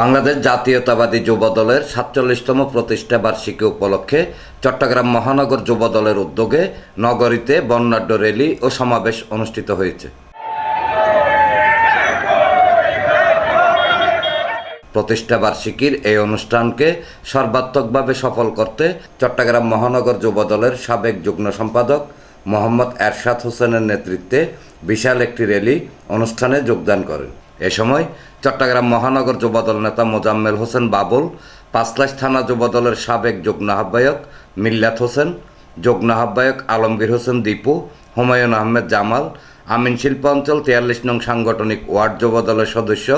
বাংলাদেশ জাতীয়তাবাদী যুব দলের সাতচল্লিশতম প্রতিষ্ঠা বার্ষিকী উপলক্ষে চট্টগ্রাম মহানগর যুব দলের উদ্যোগে নগরীতে বর্ণাঢ্য র্যালি ও সমাবেশ অনুষ্ঠিত হয়েছে। প্রতিষ্ঠা বার্ষিকীর এই অনুষ্ঠানকে সর্বাত্মকভাবে সফল করতে চট্টগ্রাম মহানগর যুব দলের সাবেক যুগ্ম সম্পাদক মোহাম্মদ এরশাদ হোসেনের নেতৃত্বে বিশাল একটি র্যালি অনুষ্ঠানে যোগদান করেন। এ সময় চট্টগ্রাম মহানগর যুবদল নেতা মোজাম্মেল হোসেন বাবুল পাঁচলাশ থানা যুবদলের সাবেক যুগ্ম আহ্বায়ক মিল্লাত হোসেন, যুগ্ম আহ্বায়ক আলমগীর হোসেন দীপু, হুমায়ুন আহমেদ জামাল, আমিন শিল্পাঞ্চল তিয়াল্লিশ নং সাংগঠনিক ওয়ার্ড যুবদলের সদস্য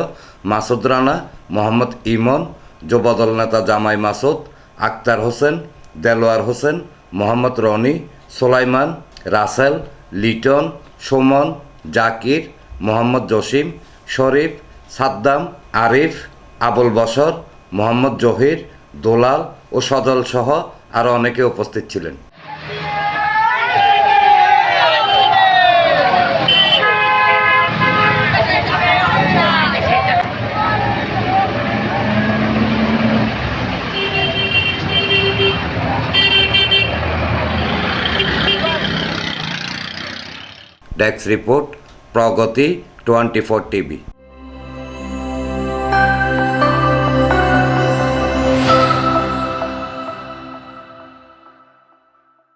মাসুদ রানা, মোহাম্মদ ইমন, যুবদল নেতা জামাই মাসুদ, আক্তার হোসেন, দেলোয়ার হোসেন, মোহাম্মদ রনি, সোলাইমান, রাসেল, লিটন, সুমন, জাকির, মোহাম্মদ জসিম শরীফ, সাদ্দাম, আরিফ, আবুল বসর মোহাম্মদ জহির, দোলাল ও সজল সহ আরও অনেকে উপস্থিত ছিলেন। Desk report, Pragati 24 TB.